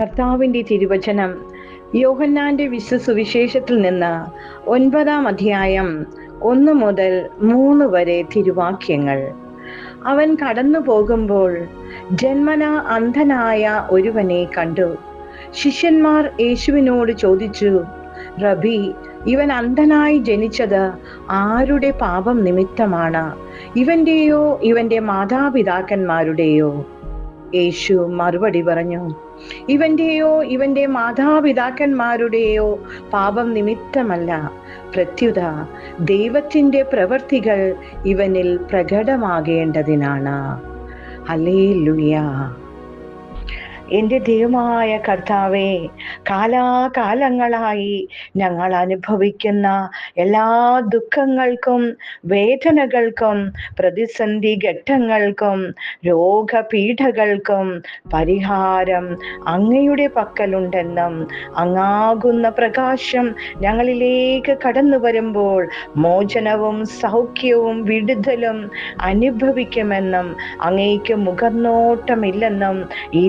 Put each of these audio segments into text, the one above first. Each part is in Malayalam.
കർത്താവിന്റെ തിരുവചനം യോഹന്നാന്റെ വിശ്വസുവിശേഷത്തിൽ നിന്ന് ഒൻപതാം അധ്യായം ഒന്ന് മുതൽ മൂന്ന് വരെ തിരുവാക്യങ്ങൾ. അവൻ കടന്നു പോകുമ്പോൾ ജന്മന അന്ധനായ ഒരുവനെ കണ്ടു. ശിഷ്യന്മാർ യേശുവിനോട് ചോദിച്ചു റബി ഇവൻ അന്ധനായി ജനിച്ചത് ആരുടെ പാപം നിമിത്തമാണ്? ഇവന്റെയോ ഇവന്റെ മാതാപിതാക്കന്മാരുടെയോ? യേശു മറുപടി പറഞ്ഞു ഇവന്റെയോ ഇവന്റെ മാതാപിതാക്കന്മാരുടെയോ പാപം നിമിത്തമല്ല. പ്രത്യുത ദൈവത്തിന്റെ പ്രവൃത്തികൾ ഇവനിൽ പ്രകടമാകേണ്ടതിനാണ്. ഹല്ലേലൂയ. എന്റെ ദൈവമായ കർത്താവേ കാലാകാലങ്ങളായി ഞങ്ങൾ അനുഭവിക്കുന്ന എല്ലാ ദുഃഖങ്ങൾക്കും വേദനകൾക്കും പ്രതിസന്ധി ഘട്ടങ്ങൾക്കും രോഗപീഠകൾക്കും പരിഹാരം അങ്ങയുടെ പക്കലുണ്ടെന്നും അങ്ങാകുന്ന പ്രകാശം ഞങ്ങളിലേക്ക് കടന്നു വരുമ്പോൾ മോചനവും സൗഖ്യവും വിടുതലും അനുഭവിക്കുമെന്നും അങ്ങേക്ക് മുഖനോട്ടമില്ലെന്നും ഈ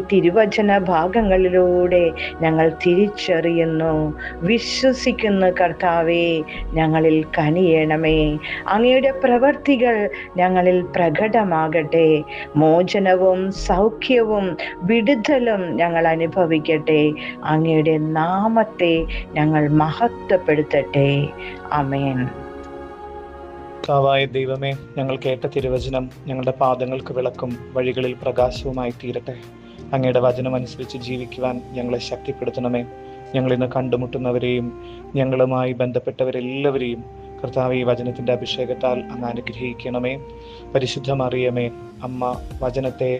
തിരുവചന ഭാഗങ്ങളിലൂടെ ഞങ്ങൾ തിരിച്ചറിയുന്നു. വിശ്വസിക്കുന്ന കർത്താവെ ഞങ്ങളിൽ കനിയണമേ. അങ്ങയുടെ പ്രവർത്തികൾ ഞങ്ങളിൽ പ്രകടമാകട്ടെ. മോചനവും സൗഖ്യവും വിടുതലും ഞങ്ങൾ അനുഭവിക്കട്ടെ. അങ്ങയുടെ നാമത്തെ ഞങ്ങൾ മഹത്വപ്പെടുത്തട്ടെ. അമേൻ കർത്താവായ ദൈവമേ ഞങ്ങൾ കേട്ട തിരുവചനം ഞങ്ങളുടെ പാദങ്ങൾക്ക് വിളക്കും വഴികളിൽ പ്രകാശവുമായി തീരട്ടെ. അങ്ങയുടെ വചനം അനുസരിച്ച് ജീവിക്കുവാൻ ഞങ്ങളെ ശക്തിപ്പെടുത്തണമേ. ഞങ്ങൾ ഇന്ന് കണ്ടുമുട്ടുന്നവരെയും ഞങ്ങളുമായി ബന്ധപ്പെട്ടവരെല്ലാവരെയും കർത്താവ് ഈ വചനത്തിന്റെ അഭിഷേകത്താൽ അങ്ങ് അനുഗ്രഹിക്കണമേ. പരിശുദ്ധമറിയമേ അമ്മ വചനത്തെ